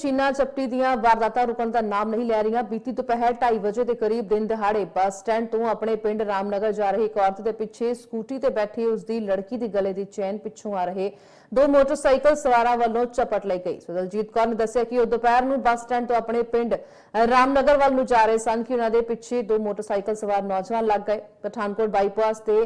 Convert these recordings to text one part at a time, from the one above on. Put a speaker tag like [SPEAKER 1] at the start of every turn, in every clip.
[SPEAKER 1] ਚੀਨਾ ਚਪਟੀ ਦੀਆਂ ਵਾਰਦਾਤਾਂ ਰੁਕਣ ਦਾ ਨਾਮ ਨਹੀਂ ਲੈ ਰਹੀਆਂ। ਬੀਤੀ ਦੁਪਹਿਰ 2:30 ਵਜੇ ਦੇ ਕਰੀਬ ਦਿਨ ਦਿਹਾੜੇ ਬੱਸ ਸਟੈਂਡ ਤੋਂ ਆਪਣੇ ਪਿੰਡ ਰਾਮਨਗਰ ਜਾ ਰਹੀ ਇੱਕ ਔਰਤ ਦੇ ਪਿੱਛੇ ਸਕੂਟੀ ਤੇ ਬੈਠੀ ਉਸ ਦੀ ਲੜਕੀ ਦੀ ਗਲੇ ਦੀ ਚੇਨ ਪਿੱਛੋਂ ਆ ਰਹੇ। ਦੋ ਮੋਟਰਸਾਈਕਲ ਸਵਾਰਾਂ ਵੱਲੋਂ ਚਪਟ ਲਈ ਗਈ। ਸੋ ਦਲਜੀਤ ਕੌਰ ਨੇ ਦੱਸਿਆ ਕਿ ਉਹ ਦੁਪਹਿਰ ਨੂੰ ਬੱਸ ਸਟੈਂਡ ਤੋਂ ਆਪਣੇ ਪਿੰਡ ਰਾਮਨਗਰ ਵੱਲ ਨੂੰ ਜਾ ਰਹੇ ਸਨ ਕਿ ਉਹਨਾਂ ਦੇ ਪਿੱਛੇ ਦੋ ਮੋਟਰਸਾਈਕਲ ਸਵਾਰ ਨੌਜਵਾਨ ਲੱਗ ਗਏ। ਪਠਾਨਕੋਟ ਬਾਈਪਾਸ ਤੇ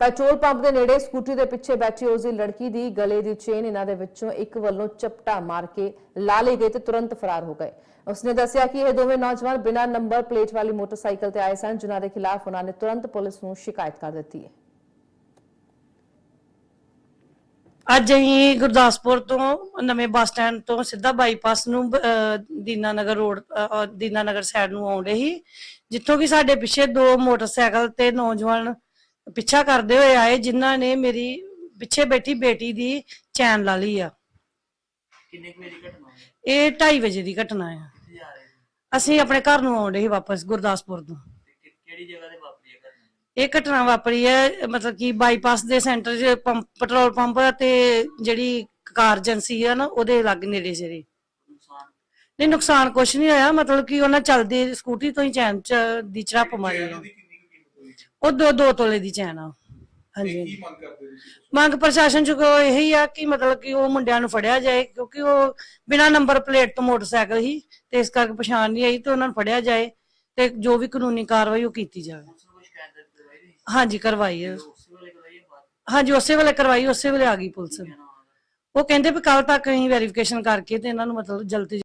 [SPEAKER 1] ਪੈਟਰੋਲ ਪੰਪ ਦੇ ਨੇੜੇ ਸਕੂਟਰੀ ਦੇ ਪਿੱਛੇ ਬੈਠੀ ਉਸ ਦੀ ਲੜਕੀ ਦੀ ਗਲੇ ਦੀ ਚੇਨ ਇਹਨਾਂ ਦੇ ਵਿੱਚੋਂ ਇੱਕ ਵੱਲੋਂ ਚਪਟਾ ਮਾਰ ਕੇ ਲਾ ਲਏ ਗਏ ਤੇ ਤੁਰੰਤ ਫਰਾਰ ਹੋ ਗਏ। ਉਸਨੇ ਦੱਸਿਆ ਕਿ ਇਹ ਦੋਵੇਂ ਨੌਜਵਾਨ ਬਿਨਾਂ ਨੰਬਰ ਪਲੇਟ ਵਾਲੀ ਮੋਟਰਸਾਈਕਲ ਤੇ ਆਏ ਸਨ ਜਿਨ੍ਹਾਂ ਦੇ ਖਿਲਾਫ ਉਹਨਾਂ ਨੇ ਤੁਰੰਤ ਪੁਲਿਸ ਨੂੰ ਸ਼ਿਕਾਇਤ ਕਰ ਦਿੱਤੀ ਹੈ।
[SPEAKER 2] ਅੱਜ ਅਸੀਂ ਗੁਰਦਾਸਪੁਰ ਤੋਂ ਨਵੇਂ ਬੱਸ ਸਟੈਂਡ ਤੋਂ ਸਿੱਧਾ ਬਾਈਪਾਸ ਨੂੰ ah, Dinanagar road ah, Dinanagar side ਨੂੰ ਆਉਂਦੇ ਸੀ ਜਿੱਥੋਂ ਕਿ ਸਾਡੇ ਪਿੱਛੇ ਦੋ ਮੋਟਰਸਾਈਕਲ ਤੇ ਨੌਜਵਾਨ ਪਿੱਛਾ ਕਰਦੇ ਹੋਏ ਆਏ ਜਿਨ੍ਹਾਂ ਨੇ ਮੇਰੀ ਪਿੱਛੇ ਬੈਠੀ ਬੇਟੀ ਦੀ ਚੈਨ ਲਾ ਲਈ ਆ।
[SPEAKER 3] ਕਿੰਨੇ ਕੁ ਵਜੇ ਦੀ ਘਟਨਾ ਹੋਈ?
[SPEAKER 2] ਇਹ 2:30 ਵਜੇ ਦੀ ਘਟਨਾ ਆ।
[SPEAKER 3] ਕਿੱਥੇ ਜਾ ਰਹੇ ਸੀ
[SPEAKER 2] ਅਸੀਂ ਆਪਣੇ ਘਰ ਨੂੰ ਆਉਂਦੇ ਸੀ ਵਾਪਸ ਗੁਰਦਾਸਪੁਰ ਤੋਂ।
[SPEAKER 3] ਤੇ ਕਿ- ਕਿਹੜੀ ਜਗ੍ਹਾ ਤੇ ਵਾਪਰੀ ਹੈ ਘਟਨਾ?
[SPEAKER 2] ਇਹ ਘਟਨਾ ਵਾਪਰੀ ਹੈ ਮਤਲਬ ਕਿ ਬਾਈਪਾਸ ਦੇ ਸੈਂਟਰ 'ਚ ਪੰਪ ਪੈਟਰੋਲ ਪੰਪ ਤੇ ਜਿਹੜੀ ਕਾਰ ਏਜੰਸੀ ਆ ਨਾ ਉਹਦੇ ਲੱਗ ਨੇੜੇ ਜਿਹੜੇ
[SPEAKER 3] ਨੁਕਸਾਨ?
[SPEAKER 2] ਨਹੀਂ ਨੁਕਸਾਨ ਕੁਛ ਨਹੀਂ ਹੋਇਆ ਮਤਲਬ ਕਿ ਉਹਨਾਂ ਚੱਲਦੀ ਸਕੂਟੀ ਤੋਂ ਹੀ ਚੈਨ ਚ ਦੀ ਝੜਪ ਮਾਰੀ ਆ। ਉਹ ਦੋ ਦੋ ਤੋਲੇ ਦੀ ਚੈਨ ਆ। ਹਾਂਜੀ। ਮੰਗ ਪ੍ਰਸ਼ਾਸਨ ਚ ਕੋ ਇਹੀ ਆ ਕਿ ਮਤਲਬ ਕਿ ਉਹ ਮੁੰਡਿਆਂ ਨੂੰ ਫੜਿਆ ਜਾਏ ਕਿਉਂਕਿ ਉਹ ਬਿਨਾ ਨੰਬਰ ਪਲੇਟ ਤੋਂ ਮੋਟਰਸਾਈਕਲ ਹੀ ਤੇ ਇਸ ਕਰਕੇ ਪਛਾਣ ਨਹੀਂ ਆਈ ਤੇ ਉਹਨਾਂ ਨੂੰ ਫੜਿਆ ਜਾਏ ਤੇ ਜੋ ਵੀ ਕਾਨੂੰਨੀ ਕਾਰਵਾਈ ਉਹ ਕੀਤੀ ਜਾਵੇ। ਹਾਂਜੀ ਕਰਵਾਈ ਹੈ ਹਾਂਜੀ ਉਸੇ ਵੇਲੇ ਕਰਵਾਈ ਉਸੇ ਵੇਲੇ ਆ ਗਈ ਪੁਲਿਸ। ਉਹ ਕਹਿੰਦੇ ਵੀ ਕੱਲ ਤੱਕ ਅਸੀਂ ਵੈਰੀਫਿਕੇਸ਼ਨ ਕਰਕੇ ਤੇ ਇਹਨਾਂ ਨੂੰ ਮਤਲਬ ਜਲਦੀ